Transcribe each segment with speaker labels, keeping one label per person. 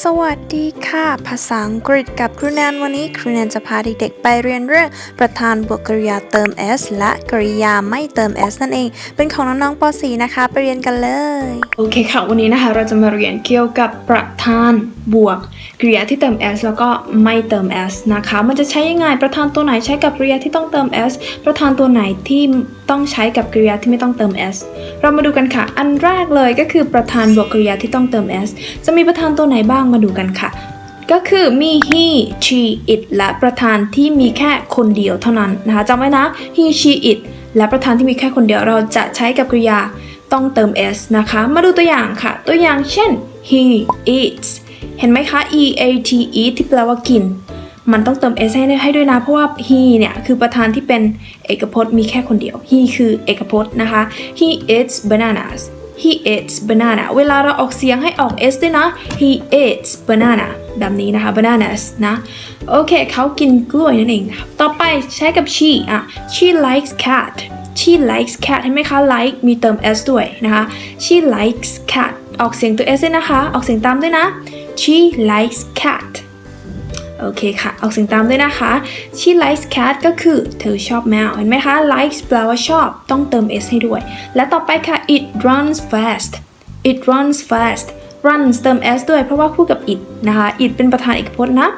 Speaker 1: สวัสดีค่ะ ภาษาอังกฤษกับครูแนนวันนี้ครูแนนจะพาเด็กๆไปเรียนเรื่องประธานบวกกริยาเติม s และกริยาไม่เติม s นั่นเอง เป็นของน้องๆป .4 นะคะ ไปเรียนกันเลย
Speaker 2: โอเคค่ะ วันนี้นะคะเราจะมาเรียนเกี่ยวกับประธานบวกกริยาที่เติม s แล้วก็ไม่เติม s นะคะ มันจะใช้ยังไง ประธานตัวไหนใช้กับกริยาที่ต้องเติม s ประธานตัวไหนที่ต้องใช้กับกริยาที่ไม่ต้องเติม s เรามาดูกันค่ะ อันแรกเลยก็คือประธานบวกกริยาที่ต้องเติม s จะมีประธานตัวไหนบ้างมาดูกันค่ะ ก็คือมี he she it และประธานที่มีแค่คนเดียวเท่านั้นนะคะจำไว้นะ he she it และประธานที่มีแค่คนเดียวเราจะใช้กับกริยาต้องเติม s นะคะ มาดูตัวอย่างค่ะ ตัวอย่างเช่น he eats เห็นไหมคะ e a t eat ที่แปลว่ากิน มันต้องเติม s ให้ให้ด้วยนะ เพราะว่า he เนี่ยคือประธานที่เป็นเอกพจน์มีแค่คนเดียว he คือเอกพจน์นะคะ he eats bananas he eats banana เวลาเราออกเสียงให้ออก s ด้วยนะ he eats banana แบบนี้นะคะ bananas นะ โอเคเขากินกล้วยนั่นเองค่ะต่อไปใช้กับ she อะ she likes cat she likes cat เห็นไหมคะ like มีเติม s ด้วยนะคะ she likes cat ออกเสียงตัว s ด้วยนะคะ ออกเสียงตามด้วยนะ she likes cat โอเคค่ะ ออกเสียงตามด้วยนะคะ she likes cat ก็คือเธอชอบแมว เห็นไหมคะ likes แปลว่าชอบ ต้องเติม s ให้ด้วย และต่อไปค่ะ it runs fast it runs fast runs เติม s ด้วยเพราะว่าคู่กับ it นะคะ it เป็นประธานเอกพจน์นะ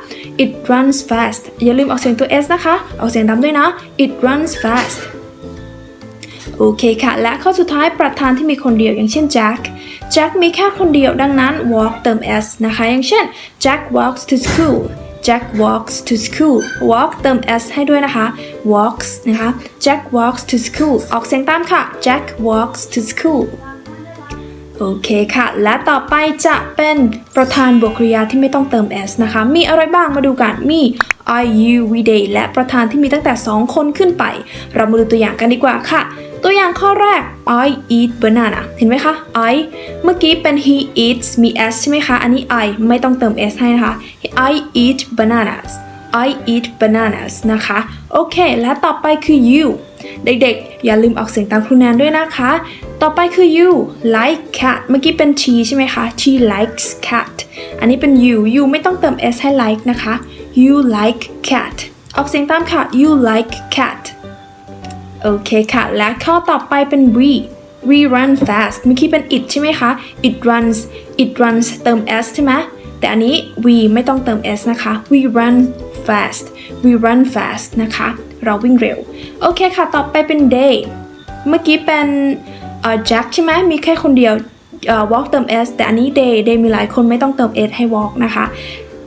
Speaker 2: it runs fast อย่าลืมออกเสียงตัว s นะคะ ออกเสียงตามด้วยนะ it runs fast โอเคค่ะ และข้อสุดท้ายประธานที่มีคนเดียวอย่างเช่น Jack Jack มีแค่คนเดียวดังนั้น walk เติม s นะคะ อย่างเช่น Jack walks to school Jack walks to school walk เติม s ให้ด้วยนะคะ walks นะคะ Jack walks to school ออกเสียงตามค่ะ Jack walks to school โอเคค่ะ และต่อไปจะเป็นประธานบวกกริยาที่ไม่ต้องเติม s นะคะ มีอะไรบ้างมาดูกัน มี I you we they และประธานที่มีตั้งแต่ 2 คนขึ้นไป เรามาดูตัวอย่างกันดีกว่าค่ะ ตัวอย่างข้อแรก I eat banana เห็นไหมคะ I เมื่อกี้เป็น he eats มี s ใช่ไหมคะ อันนี้ I ไม่ต้องเติม s ให้นะคะ I eat bananas I eat bananas นะคะ โอเค และต่อไปคือ you เด็กๆ อย่าลืมออกเสียงตามครูแนนด้วยนะคะ ต่อไปคือ you like cat เมื่อกี้เป็น she ใช่ไหมคะ she likes cat อันนี้เป็น you you ไม่ต้องเติม s ให้ like นะคะ you like cat ออกเสียงตามค่ะ you like cat โอเคค่ะ และข้อต่อไปเป็น we we run fast เมื่อกี้เป็น it ใช่ไหมคะ it runs it runs เติม s ใช่ไหมแต่อันนี้ we ไม่ต้องเติม s นะคะ we run fast we run fast นะคะ เราวิ่งเร็ว โอเคค่ะ ต่อไปเป็น they เมื่อกี้เป็นเอ่อ Jack ใช่ไหมมีแค่คนเดียว walk เติม s แต่อันนี้ they they มีหลายคนไม่ต้องเติม s ให้ walk นะคะ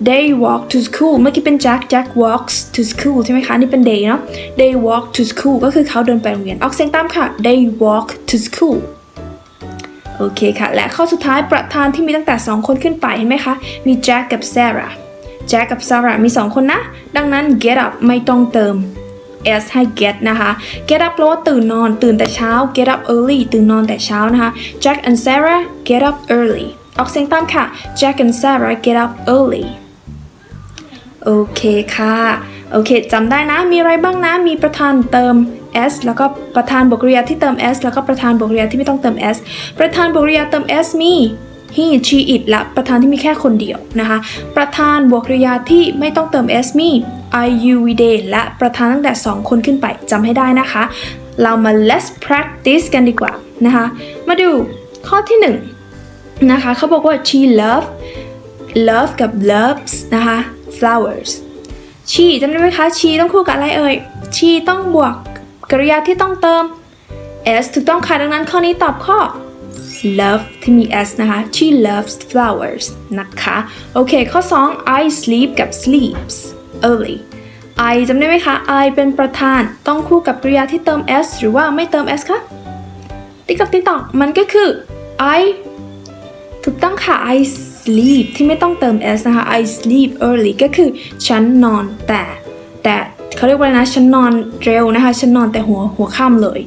Speaker 2: they walk to school เมื่อกี้เป็น Jack Jack walks to school ใช่ไหมคะ นี่เป็น they เนาะ they walk to school ก็คือเขาเดินไปโรงเรียน ออกเสียงตามค่ะ they walk to school โอเคค่ะ และข้อสุดท้ายประธานที่มีตั้งแต่ 2 คนขึ้นไปเห็นไหมคะ มี Jack กับ Sarah Jack กับ Sarah มี 2 คนนะ ดังนั้น get up ไม่ต้องเติม s ให้ get นะคะ get up แปลว่าตื่นนอน ตื่นแต่เช้า get up early ตื่นนอนแต่เช้านะคะ Jack and Sarah get up early ออกเสียงตามค่ะ Jack and Sarah get up early โอเคค่ะ โอเคจำได้นะ มีอะไรบ้างนะ มีประธานเติม s แล้วก็ประธานบวกกริยาที่เติม s แล้วก็ประธานบวกกริยาที่ไม่ต้องเติม s ประธานบวกกริยาเติม s มี he she it และประธานที่มีแค่คนเดียวนะคะ ประธานบวกกริยาที่ไม่ต้องเติม s มี I you we they และประธานตั้งแต่ 2 คนขึ้นไปจำให้ได้นะคะ เรามา let's practice กันดีกว่านะคะ มาดูข้อที่ 1 นะคะเขาบอกว่า she love love กับ loves นะคะ flowers ชีจำได้ไหมคะชีต้องคู่กับอะไรเอ่ยชีต้องบวกกริยาที่ต้องเติม s ถูกต้องค่ะดังนั้นข้อนี้ตอบข้อ love ที่มี s นะคะ she loves flowers นะคะ โอเค ข้อ 2 I sleep กับ sleeps early I จำได้ไหมคะ I เป็นประธานต้องคู่กับกริยาที่เติม s หรือว่าไม่เติม s คะติ๊กตอกติ๊กตอกมันก็คือ I ถูกต้องค่ะ I sleep ที่ไม่ต้องเติม s นะคะ I sleep early ก็คือฉันนอนแต่แต่เขาเรียกว่าไรนะฉันนอนเร็วนะคะ ฉันนอนแต่หัวหัวค่ำเลย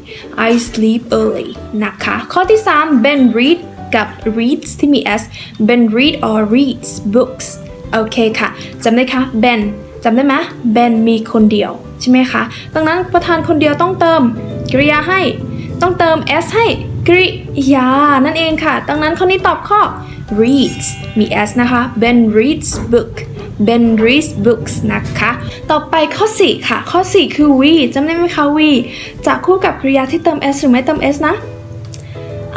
Speaker 2: I sleep early นะคะ ข้อที่ 3 Ben read กับ reads ที่มี s Ben read or reads books โอเคค่ะจำได้คะ Ben จำได้ไหม Ben มีคนเดียว ใช่ไหมคะ ดังนั้นประธานคนเดียวต้องเติมกริยาให้ ต้องเติม s ให้กริยานั่นเองค่ะ ดังนั้นข้อนี้ตอบข้อ reads มี s นะคะ Ben reads book Ben reads books นะคะ ต่อไปข้อ 4 ค่ะ ข้อ 4 คือ we จำได้ไหมคะ we จะคู่กับกริยาที่เติม s หรือไม่เติม s นะ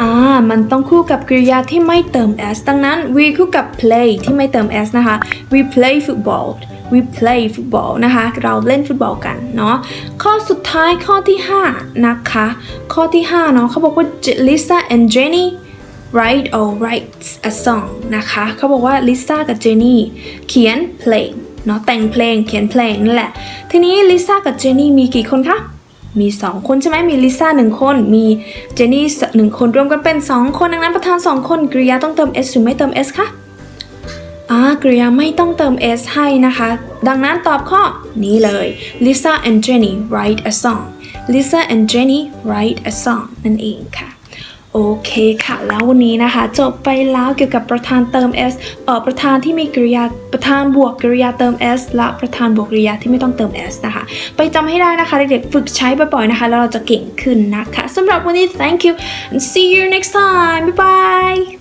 Speaker 2: อ่า มันต้องคู่กับกริยาที่ไม่เติม s ดังนั้น we คู่กับ play ที่ไม่เติม s นะคะ we play football we play football นะคะ เราเล่นฟุตบอลกันเนาะ ข้อสุดท้ายข้อที่ 5 นะคะ ข้อที่ 5 เนาะเขาบอกว่า Lisa and Jenny write or writes a song นะคะเขาบอกว่า Lisa กับ Jenny เขียนเพลงเนาะแต่งเพลงเขียนเพลงนั่นแหละ ทีนี้ Lisa กับ Jenny มีกี่คนคะ มี 2 คนใช่ไหมมีลิซ่าหนึ่งคน มีเจนนี่หนึ่งคนรวมกันเป็น 2 คนดังนั้นประธาน 2 คนกริยาต้องเติม s หรือไม่เติม s คะอ่ากริยาไม่ต้องเติม s ให้นะคะ ดังนั้นตอบข้อนี้เลย Lisa and Jenny write a song Lisa and Jenny write a song นั่นเองค่ะ โอเคค่ะ แล้ววันนี้นะคะ จบไปแล้วเกี่ยวกับประธานเติม s เอ่อประธานที่มีกริยาประธานบวกกริยาเติม s และประธานบวกกริยาที่ไม่ต้องเติม s นะคะ ไปจำให้ได้นะคะเด็กๆฝึกใช้บ่อยๆนะคะ แล้วเราจะเก่งขึ้นนะคะสำหรับวันนี้ thank you and see you next time bye bye